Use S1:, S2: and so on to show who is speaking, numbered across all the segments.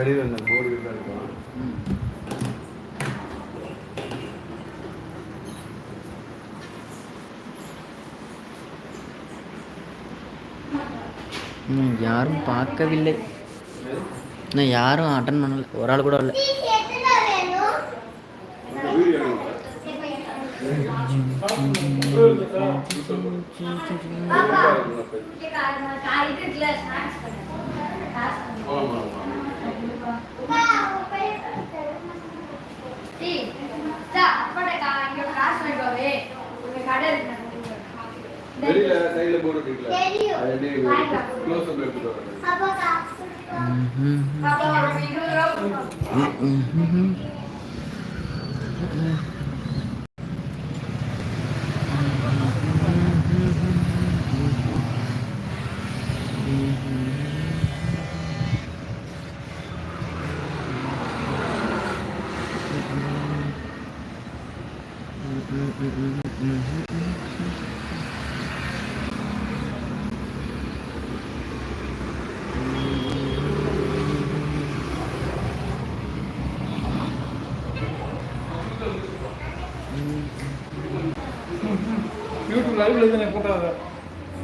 S1: வெளியில் இந்த போர்டு இருக்கும்
S2: யாரும் பார்க்கவில்லை. இன்னும் யாரும் அட்டன் பண்ணல. ஒரு ஆள் கூட இல்லை
S1: வீடியோ வெளியில சைடுல போர்டு இருக்குல்ல
S3: தெரியும்.
S1: அது அப்படியே க்ளோஸ் அப் எடுத்துட்டு வரேன்
S2: ம்ஹும். ம்ஹும்.
S4: யூடியூப் லைவ்ல இருந்து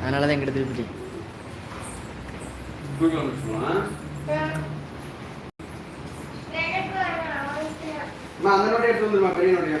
S2: அதனால தான் எங்கிட்ட திருப்பி
S1: அந்த நோட்டை எடுத்து வந்துருமா பெரிய நோட்டையா?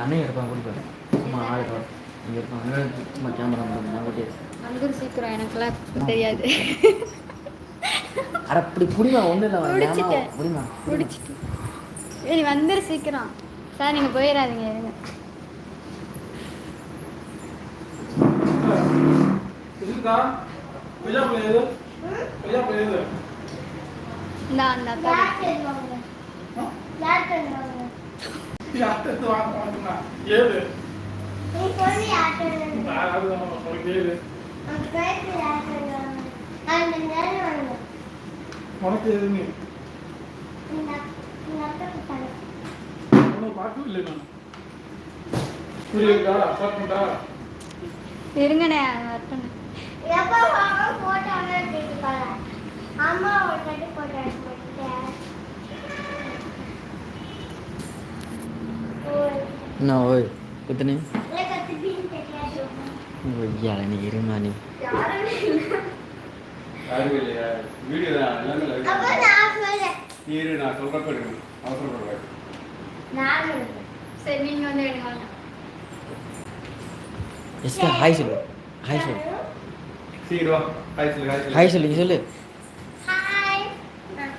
S2: அந்த அண்ணன் இருப்பான் கூட்டி போகிறேன் சும்மா ஆள் இருப்பான். இங்கே இருப்பான். சும்மா கேமரா நான் கூட்டி
S3: வந்துரு சீக்கிரம் எனக்கெல்லாம் தெரியாது.
S2: அட இப்படி புடிமா? ஒன்றும் இல்லை
S3: முடிச்சிட்டு ஏய் நீ வந்துரு சீக்கிரம். சார் நீங்கள் போயிடாதீங்க இருங்க.
S4: இருக்கா பிள்ளை எது கொய்யா பிள்ளை எது
S3: இந்த அந்த அக்கா
S4: யார்கிட்ட இருந்து வாங்க வாங்கினா ஏது நான் அதுதான் உனக்கு ஏது உனக்கு எது நீ உனக்கு பார்க்கவில்லை நான் புரியுதா பார்க்கண்டா
S3: இருங்கண்ணே வரட்டும்
S5: அம்மா ஒரு கட்டு போட்டு
S2: என்ன ஓய் எத்தனை
S5: கத்துப்பின்னு தெரியாது
S2: ஐயா நீ இருமா நீ
S1: யாரும் இல்லையா வீடியோ தான் எல்லாமே live
S5: அப்ப
S1: தான்.
S5: நான் சொல்றேன்
S1: நீ இரு நான் சொல்றப்ப எடுக்கணும் அவசரப்படுறேன்
S5: நான் சொல்றேன்.
S3: சரி
S2: ஹாய் சொல்லு ஹாய் சொல்லு
S1: ஹாய் சொல்லு சொல்லு
S2: ஹாய்
S5: நான்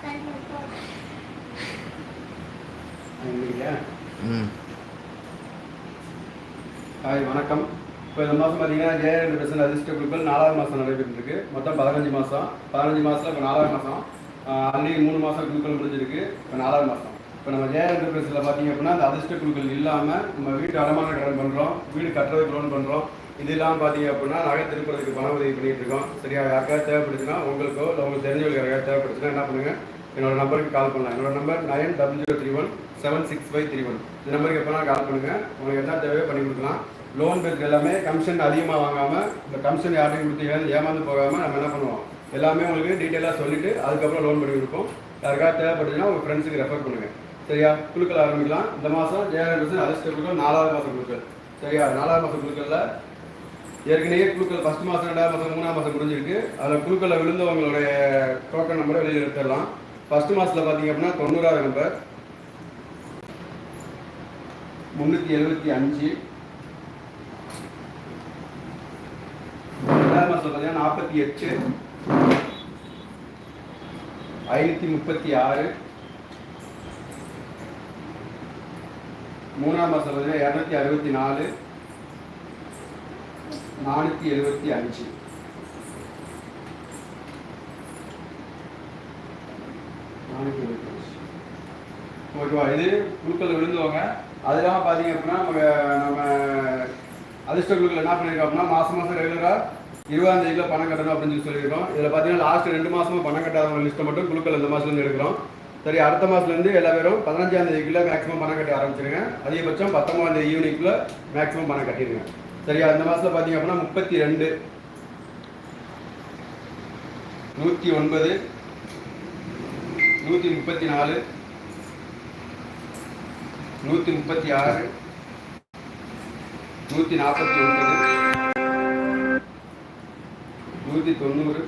S1: ஹாய் வணக்கம். இப்போ இந்த மாதம் பார்த்தீங்கன்னா ஜேஆர் பெர்சன்ட் அதிர்ஷ்ட குழுக்கள் நாலாவது மாதம் நடைபெற்றிருக்கு. மொத்தம் பதினஞ்சு மாதம். பதினஞ்சு மாதத்தில் இப்போ நாலாவது மாதம். ஆல்ரெடி மூணு மாதம் குழுக்கள் முடிஞ்சிருக்கு. இப்போ நாலாவது மாதம். இப்போ நம்ம ஜேஆர் என்டர்பிரைஸில் பார்த்தீங்க அப்படின்னா அந்த அதிர்ஷ்ட குழுக்கள் இல்லாமல் நம்ம வீட்டு அடமான கடன் பண்ணுறோம் வீடு கட்டுறதுக்கு லோன் பண்ணுறோம் இது இல்லாமல் பார்த்தீங்க அப்படின்னா நகை திருப்பறதுக்கு பண உதவி பண்ணிகிட்டு இருக்கோம். சரியா யாருக்காவது தேவைப்படுச்சுன்னா உங்களுக்கோ இல்லை உங்களுக்கு தெரிஞ்சவங்களுக்கு யாருக்காவது தேவைப்படுச்சுன்னா என்ன பண்ணுங்க? என்னோட நம்பருக்கு கால் பண்ணலாம். என்னோட number nine double zero three one seven six five three one இந்த நம்பருக்கு எப்போனா கால் பண்ணுங்கள் உங்களுக்கு என்ன தேவையோ பண்ணி கொடுக்கலாம். லோன் பேருக்கு எல்லாமே கமிஷன் அதிகமாக வாங்காமல் இந்த கமிஷன் யார்ட்டையும் கொடுத்தீங்க ஏமாந்து போகாமல் நம்ம என்ன பண்ணுவோம்? எல்லாமே உங்களுக்கு டீட்டெயிலாக சொல்லிவிட்டு அதுக்கப்புறம் லோன் பண்ணி கொடுப்போம். யாருக்காவது தேவைப்படுதுன்னா உங்கள் ஃப்ரெண்ட்ஸுக்கு ரெஃபர் பண்ணுங்கள் சரியா? குழுக்கள் ஆரம்பிக்கலாம். இந்த மாதம் ஜேஆர்எஸ் அதிர்ஷ்ட குழுக்கள் நாலாவது மாதம் குழுக்கள். சரியா? நாலாவது மாதம் குழுக்களில் ஏற்கனவே குழுக்கள் ஃபர்ஸ்ட் மாதம் ரெண்டாவது மாதம் மூணாம் மாதம் முடிஞ்சிருக்கு. அதில் குழுக்களில் விழுந்தவங்களுடைய டோக்கன் நம்பரை வெளியில் எடுத்துடலாம். ஃபஸ்ட்டு மாதத்தில் பார்த்தீங்க அப்படின்னா தொண்ணூறாவது நம்பர் முந்நூற்றி எழுபத்தி அஞ்சு. ரெண்டாவது மாதத்தில் பார்த்தீங்கன்னா நாற்பத்தி எட்டு. ஐநூற்றி முப்பத்தி ஆறு. மூணாம் மாதம் பார்த்தீங்கன்னா இரநூத்தி அறுபத்தி நாலு. நானூற்றி எழுபத்தி அஞ்சு. எழுபத்தி அஞ்சு ஓகேவா? இது குழுக்கள் விழுந்தவங்க அது இல்லாமல் பார்த்தீங்க அப்படின்னா நம்ம நம்ம அதிர்ஷ்ட குழுக்கள் என்ன பண்ணியிருக்கோம் அப்படின்னா மாதம் மாதம் ரெகுலராக இருபதாம் தேதியில் பணம் கட்டணும் அப்படின்னு சொல்லி சொல்லியிருக்கோம். இதில் பார்த்தீங்கன்னா லாஸ்ட் ரெண்டு மாதமும் பணம் கட்டாதவங்க லிஸ்ட்டை மட்டும் குழுக்கள் இந்த மாதத்துலேருந்து எடுக்கிறோம். சரி அடுத்த மாதத்துலேருந்து எல்லா பேரும் பதினஞ்சாம் தேதிக்குள்ளே மேக்ஸிமம் பணம் கட்ட ஆரம்பிச்சிருங்க. அதிகபட்சம் பத்தொன்பதாம் தேதி ஈவினிங்குள்ளே மேக்ஸிமம் பணம் கட்டிடுங்க. சரியா இந்த மாதத்தில் பார்த்தீங்க அப்படின்னா முப்பத்தி ரெண்டு நூற்றி ஒன்பது நூற்றி முப்பத்தி நாலு. நூற்றி முப்பத்தி ஆறு. நூற்றி நாற்பத்தி ஒன்பது. நூற்றி தொண்ணூறு.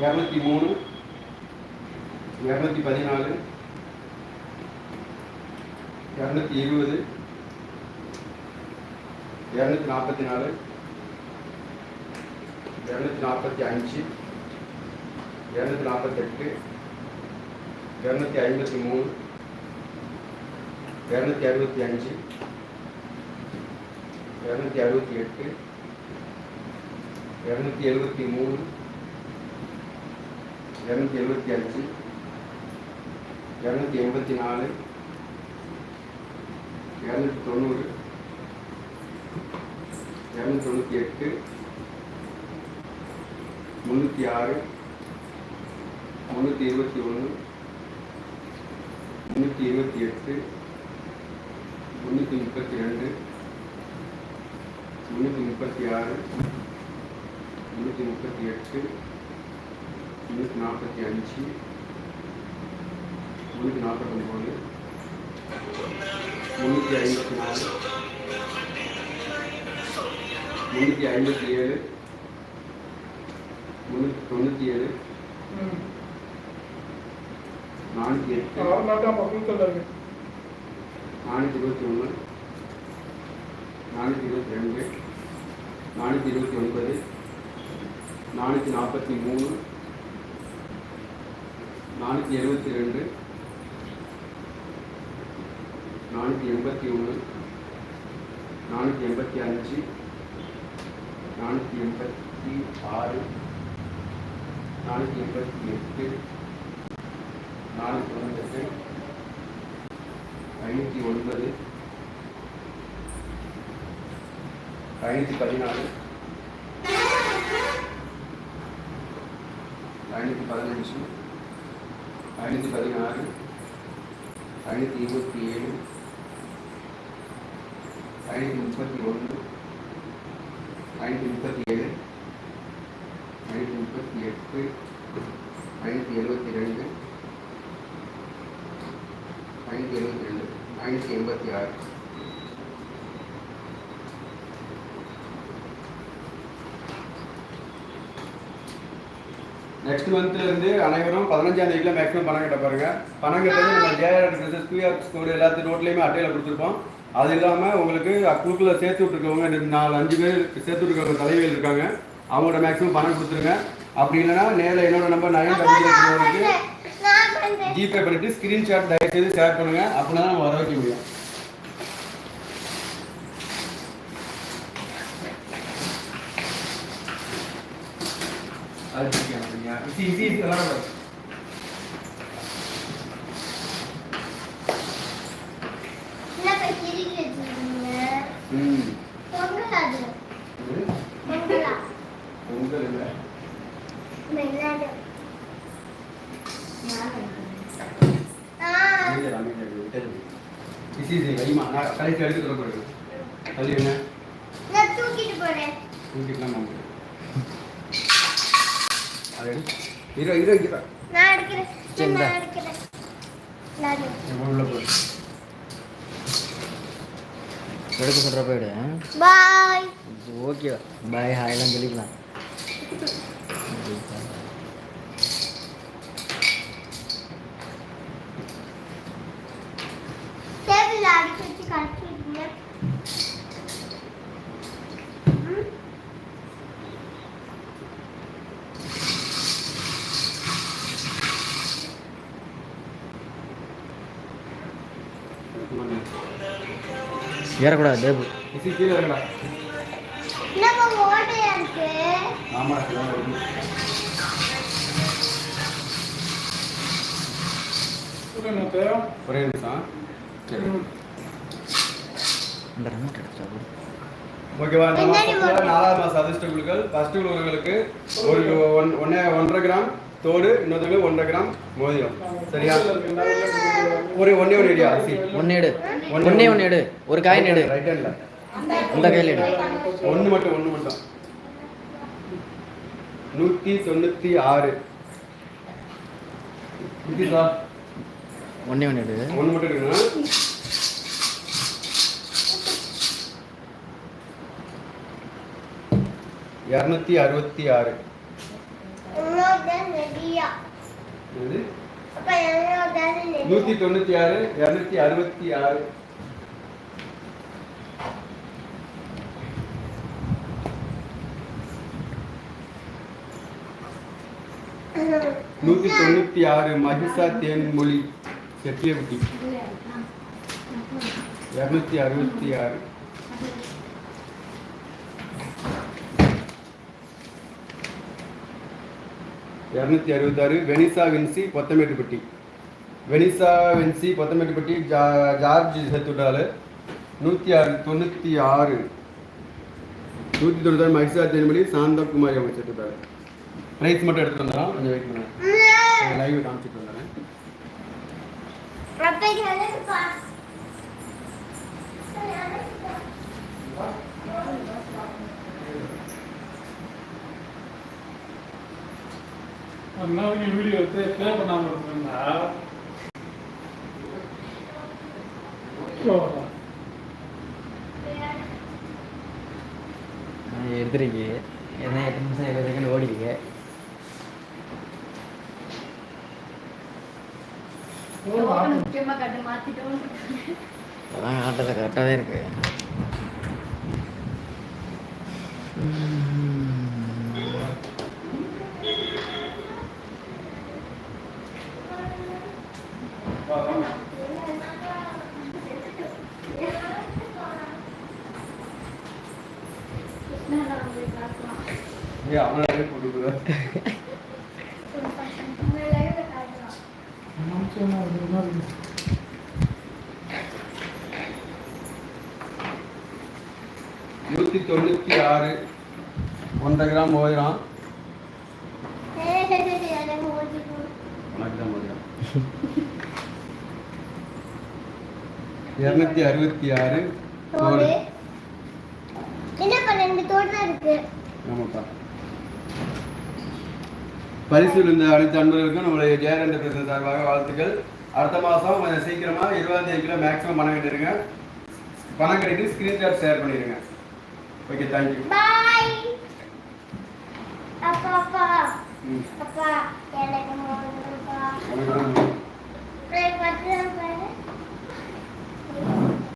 S1: இரநூத்தி மூணு. இரநூத்தி பதினாலு. இரநூத்தி இருபது. இரநூத்தி நாற்பத்தி நாலு. இரநூத்தி நாற்பத்தி அஞ்சு. இரநூத்தி நாற்பத்தெட்டு இரநூத்தி ஐம்பத்தி மூணு இரநூத்தி அறுபத்தி அஞ்சு இரநூத்தி அறுபத்தி எட்டு இரநூத்தி எழுபத்தி மூணு இரநூத்தி எழுபத்தி அஞ்சு இரநூத்தி எண்பத்தி நாலு இரநூத்தி தொண்ணூறு இரநூத்தி தொண்ணூற்றி எட்டு முந்நூற்றி ஆறு முந்நூற்றி இருபத்தி ஒன்று முந்நூற்றி இருபத்தி எட்டு முந்நூற்றி முப்பத்தி ரெண்டு முந்நூற்றி முப்பத்தி ஆறு முந்நூற்றி முப்பத்தி எட்டு முந்நூற்றி நாற்பத்தி அஞ்சு முந்நூற்றி நாற்பத்தொம்போது முந்நூற்றி ஐம்பத்தி நாலு முந்நூற்றி ஐம்பத்தி ஏழு முந்நூற்றி தொண்ணூற்றி ஏழு நானூற்றி எட்டு
S4: நாட்டாப்பா குழுக்கள் இருக்கு
S1: நானூற்றி இருபத்தி ஒன்று நானூற்றி இருபத்தி ரெண்டு நானூற்றி இருபத்தி ஒன்பது நானூற்றி நாற்பத்தி மூணு நானூற்றி எழுபத்தி ரெண்டு நானூற்றி எண்பத்தி ஒன்று நானூற்றி எண்பத்தி அஞ்சு நானூற்றி எண்பத்தி ஆறு நானூற்றி எண்பத்தி எட்டு நானூற்றி தொண்ணூத்தெட்டு ஐநூற்றி ஒன்பது ஐநூற்றி பதினாலு ஐநூற்றி பதினஞ்சு ஐநூற்றி பதினாறு ஐநூற்றி இருபத்தி ஏழு ஐநூற்றி முப்பத்தி ஒன்று ஐநூற்றி முப்பத்தி ஏழு ஐநூற்றி முப்பத்தி எட்டு ஐநூற்றி எழுபத்தி ரெண்டு ஐநூற்றி எழுபத்தி ரெண்டு ஐநூற்றி எண்பத்தி ஆறு. நெக்ஸ்ட் மந்த்லேருந்து அனைவரும் பதினஞ்சாம் தேதியில் மேக்ஸிமம் பணம் கட்ட பாருங்க. பணம் கட்டுறது நம்ம ஜேஆர் ட்ரெஸ்ஸஸ் பிஆர் ஸ்கோடு எல்லாத்து நோட்லையுமே அட்டையில் கொடுத்துருப்போம். அது இல்லாமல் உங்களுக்கு குழுக்கில் சேர்த்து விட்டுருக்கவங்க நாலு அஞ்சு பேர் சேர்த்து விட்டுருக்கவங்க தலைவிகள் இருக்காங்க. அவங்களோட மேக்ஸிமம் பணம் கொடுத்துருங்க. அப்படி இல்லைன்னா நேரில் என்னோட நம்பர் நைன் டபுள் ஜிபே பண்ணிட்டு ஸ்கிரீன்ஷாட் தயவுசெய்து ஷேர் பண்ணுங்க அப்படின்னா தான் நம்ம வர வைக்க முடியும் அது ஈஸி ஈஸி வைமா நான் கடைசி எடுத்து தர போறேன் அது என்ன?
S5: நான் தூக்கிட்டு போறேன்.
S1: தூக்கிட்டுலாம் வாங்க. அது. இரு இரு இரு
S5: நான் எடுக்கிறேன்
S2: சரி.
S5: நான் எடுக்கிறேன்
S1: உள்ள
S2: எடுக்க சொல்கிற போயிடு
S5: பாய்.
S2: ஓகே பாய் ஹாய்லாம் சொல்லிக்கலாம்.
S1: வருது.
S4: என்னத்தை
S1: ஒரே நிமிஷம். சரி.
S2: இந்த ரெமோட் எடுத்தா
S1: ஓகேவா? நாலாவது மாசம் அதிர்ஷ்ட குழுக்கள் ஃபர்ஸ்ட் குழுக்களுக்கு ஒரு ஒன் ஒன்னே ஒன்றரை கிராம் தோடு இன்னொருத்தருக்கு ஒன்றரை கிராம் மோதிரம். சரியா? ஒரு ஒன்னே ஒன்று இடியா அரிசி?
S2: ஒன்று எடு.
S1: ஒண்ணே
S2: ஒன்றே எடு. ஒரு காயின் எடு.
S1: ரைட் ஹேண்ட்ல
S2: இந்த கையில் எடு.
S1: ஒன்று மட்டும் ஒன்று மட்டும். நூற்றி தொண்ணூற்றி ஆறு.
S2: ஒன்றே ஒன்று எடு.
S1: ஒன்று மட்டும் எடுக்கணும். இரநூத்தி அறுபத்தி ஆறு.
S5: இன்னொருத்தன் ரெடியா
S1: இது
S5: அப்ப இன்னொருத்தன் ரெடி
S1: நூற்றி தொண்ணூற்றி ஆறு இரநூத்தி அறுபத்தி ஆறு நூற்றி தொண்ணூற்றி ஆறு மகிஷா தேன்மொழி செட்டியகுட்டி இரநூத்தி அறுபத்தி ஆறு இரநூத்தி அறுபத்தாறு Vanessa Vinci Kothamettupatti Vanessa Vinci Pothamettupatti ஜா ஜார்ஜ் சேர்த்துட்டாள் நூற்றி ஆறு தொண்ணூற்றி ஆறு நூற்றி தொண்ணூத்தாறு மகிஷா தேன்மொழி சாந்தகுமாரி அவங்க சேர்த்துட்டாள் ப்ரைஸ் மட்டும் எடுத்துட்டு வந்துடலாம். கொஞ்சம் வெயிட் பண்ணுங்க. லைவ் காமிச்சிட்டு வந்துடுறேன்.
S5: What?
S4: ஒரு நாளைக்கு வீடியோ எடுத்து ப்ளே பண்ணாமல் இருக்கா
S2: எடுத்துருக்கு என்ன எட்டு நிமிஷம் இருபது செகண்ட் ஓடிருக்கு
S3: முக்கியமாக கட்டு மாற்றிட்டோம்
S2: அதான் ஆட்டத்தை கரெக்டாக தான் இருக்கு.
S1: நூற்றி தொண்ணூற்றி ஆறு ஒன்றரை கிராம் ஓயிரம்
S5: எனக்கு ஓடிட்டு
S1: உனக்கு தான் மோதிரம் இரநூத்தி அறுபத்தி ஆறு
S5: தோடு. என்ன பன்னெண்டு தான் இருக்கு.
S1: ஆமாப்பா. பரிசு இருந்த அனைத்து அன்பர்களுக்கும் நம்மளுடைய ஜெயரண்ட பிரசன் சார்பாக வாழ்த்துக்கள். அடுத்த மாதம் கொஞ்சம் சீக்கிரமாக இருபதாம் தேதிக்குள்ள மேக்ஸிமம் பணம் கட்டிடுங்க. பணம் கட்டிட்டு ஸ்க்ரீன்ஷாட் ஷேர் பண்ணிடுங்க. ஓகே தேங்க்யூ
S5: பாய் அப்பா அப்பா. அப்பா எனக்கு